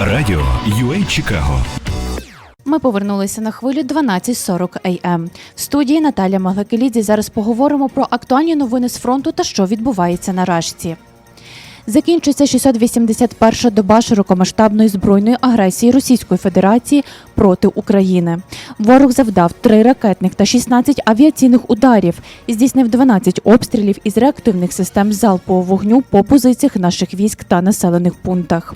Радіо UA Чикаго Ми повернулися на хвилю 12.40 AM. В студії Наталя Маглакелідзі зараз поговоримо про актуальні новини з фронту та що відбувається на Рашці. Закінчується 681-ша доба широкомасштабної збройної агресії Російської Федерації проти України. Ворог завдав 3 ракетних та 16 авіаційних ударів здійснив 12 обстрілів із реактивних систем залпового вогню по позиціях наших військ та населених пунктах.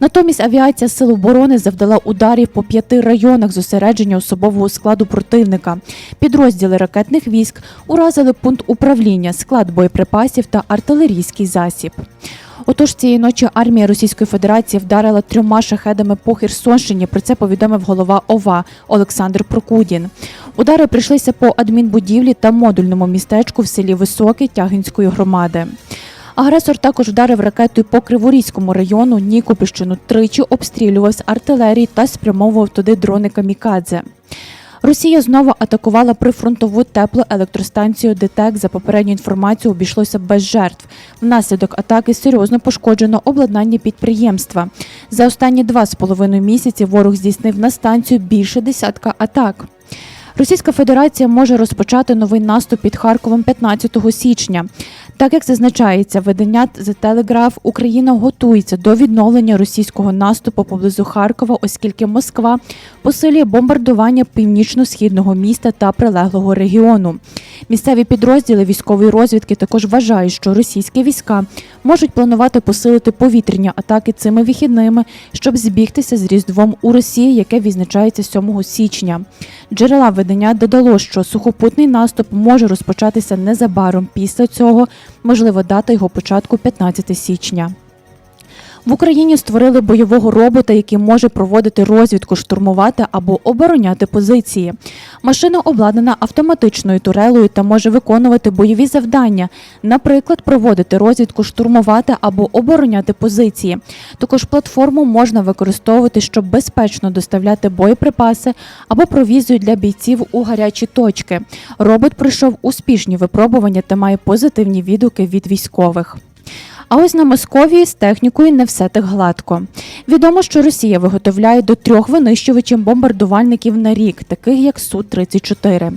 Натомість авіація Сил оборони завдала ударів по п'яти районах зосередження особового складу противника. Підрозділи ракетних військ уразили пункт управління, склад боєприпасів та артилерійський засіб. Отож, цієї ночі армія Російської Федерації вдарила трьома шахедами по Херсонщині. Про це повідомив голова ОВА Олександр Прокудін. Удари прийшлися по адмінбудівлі та модульному містечку в селі Високе Тягинської громади. Агресор також вдарив ракетою по Криворізькому району. Нікопільщину тричі обстрілював з артилерії та спрямовував туди дрони камікадзе. Росія знову атакувала прифронтову теплоелектростанцію ДТЕК. За попередню інформацію обійшлося без жертв. Внаслідок атаки серйозно пошкоджено обладнання підприємства. За останні два з половиною місяці ворог здійснив на станцію більше десятка атак. Російська Федерація може розпочати новий наступ під Харковом 15 січня. Так як зазначається видання The Telegraph, Україна готується до відновлення російського наступу поблизу Харкова, оскільки Москва посилює бомбардування північно-східного міста та прилеглого регіону. Місцеві підрозділи військової розвідки також вважають, що російські війська можуть планувати посилити повітряні атаки цими вихідними, щоб збігтися з Різдвом у Росії, яке відзначається 7 січня. Джерела видання додало, що сухопутний наступ може розпочатися незабаром після цього, можливо, дата його початку 15 січня. В Україні створили бойового робота, який може проводити розвідку, штурмувати або обороняти позиції. Машина обладнана автоматичною турелою та може виконувати бойові завдання, наприклад, проводити розвідку, штурмувати або обороняти позиції. Також платформу можна використовувати, щоб безпечно доставляти боєприпаси або провізію для бійців у гарячі точки. Робот пройшов успішні випробування та має позитивні відгуки від військових. А ось на Московії з технікою не все так гладко. Відомо, що Росія виготовляє до трьох винищувачів бомбардувальників на рік, таких як Су-34.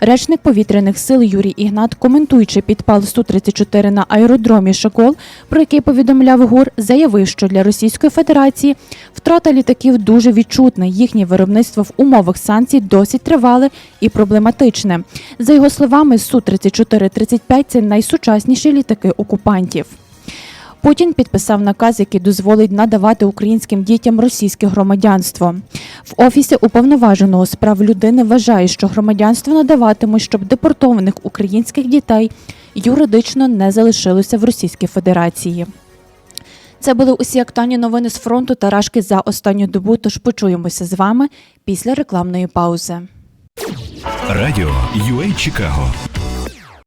Речник повітряних сил Юрій Ігнат, коментуючи підпал Су-34 на аеродромі Шакол, про який повідомляв ГУР, заявив, що для Російської Федерації втрата літаків дуже відчутна. Їхнє виробництво в умовах санкцій досить тривале і проблематичне. За його словами, Су-34-35 – це найсучасніші літаки окупантів. Путін підписав наказ, який дозволить надавати українським дітям російське громадянство. В офісі уповноваженого з прав людини вважає, що громадянство надаватимуть, щоб депортованих українських дітей юридично не залишилося в Російській Федерації. Це були усі актуальні новини з фронту та рашки за останню добу. Тож почуємося з вами після рекламної паузи. Радіо UA Чикаго